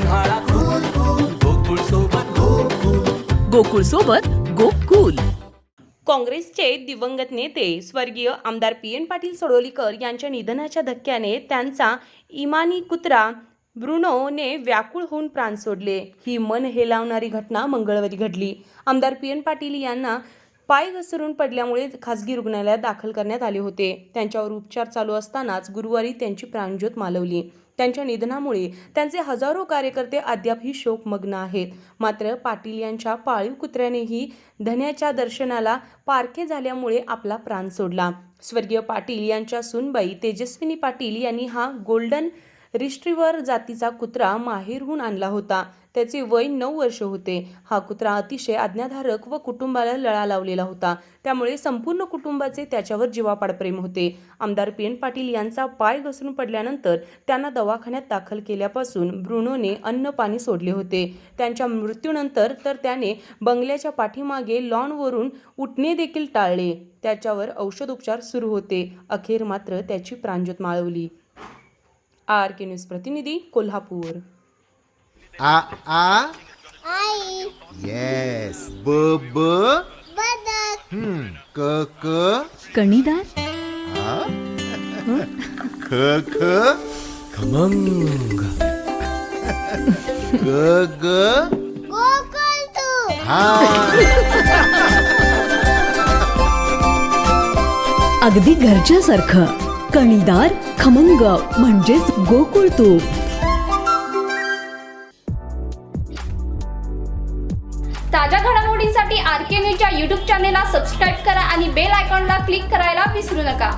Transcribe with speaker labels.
Speaker 1: उन्हाळा कूल गोकुळ सोबत गोकुळ सोबत
Speaker 2: काँग्रेसचे दिवंगत नेते स्वर्गीय आमदार पी एन पाटील सडोलीकर यांच्या निधनाच्या धक्क्याने त्यांचा इमानी कुत्रा ब्रुनोने व्याकुळ होऊन प्राण सोडले. ही मन हेलावणारी घटना मंगळवारी घडली. आमदार पी एन पाटील यांना पाय घसरून पडल्यामुळे खासगी रुग्णालयात दाखल करण्यात आले होते. त्यांच्यावर उपचार चालू असतानाच गुरुवारी त्यांची प्राणज्योत मालवली. त्यांच्या निधनामुळे त्यांचे हजारो कार्यकर्ते अद्यापही शोकमग्न आहेत. मात्र पाटील यांच्या पाळीव कुत्र्यानेही धन्याच्या दर्शनाला पारखे झाल्यामुळे आपला प्राण सोडला. स्वर्गीय पाटील यांच्या सुनबाई तेजस्विनी पाटील यांनी हा गोल्डन रिस्ट्रीवर जातीचा कुत्रा माहेरहून आणला होता. त्याचे वय नऊ वर्ष होते. हा कुत्रा अतिशय आज्ञाधारक व कुटुंबाला लळा लावलेला होता. त्यामुळे संपूर्ण कुटुंबाचे त्याच्यावर जीवापाड प्रेम होते. आमदार पी. एन. पाटील यांचा पाय घसरून पडल्यानंतर त्यांना दवाखान्यात दाखल केल्यापासून ब्रुनोने अन्न पाणी सोडले होते. त्यांच्या मृत्यूनंतर तर त्याने बंगल्याच्या पाठीमागे लॉनवरून उठणे देखील टाळले. त्याच्यावर औषधोपचार सुरू होते. अखेर मात्र त्याची प्राणज्योत माळवली. आर के न्यूज प्रतिनिधी कोल्हापूर.
Speaker 3: आ आ?
Speaker 4: आई.
Speaker 3: येस ब ब?
Speaker 4: बदक.
Speaker 3: हम्म. क क?
Speaker 1: कणीदार?
Speaker 3: आ? ख ख?
Speaker 5: खमंग.
Speaker 3: ग ग?
Speaker 4: गोकुळ तू.
Speaker 3: हा.
Speaker 1: अगदी घरच्यासारखं. कणीदार खमंग म्हणजेच गोकुळ तूप.
Speaker 6: ताज्या घडामोडींसाठी आर के न्यूजच्या चॅनेलला सबस्क्राईब करा आणि बेल आयकॉनला क्लिक करायला विसरू नका.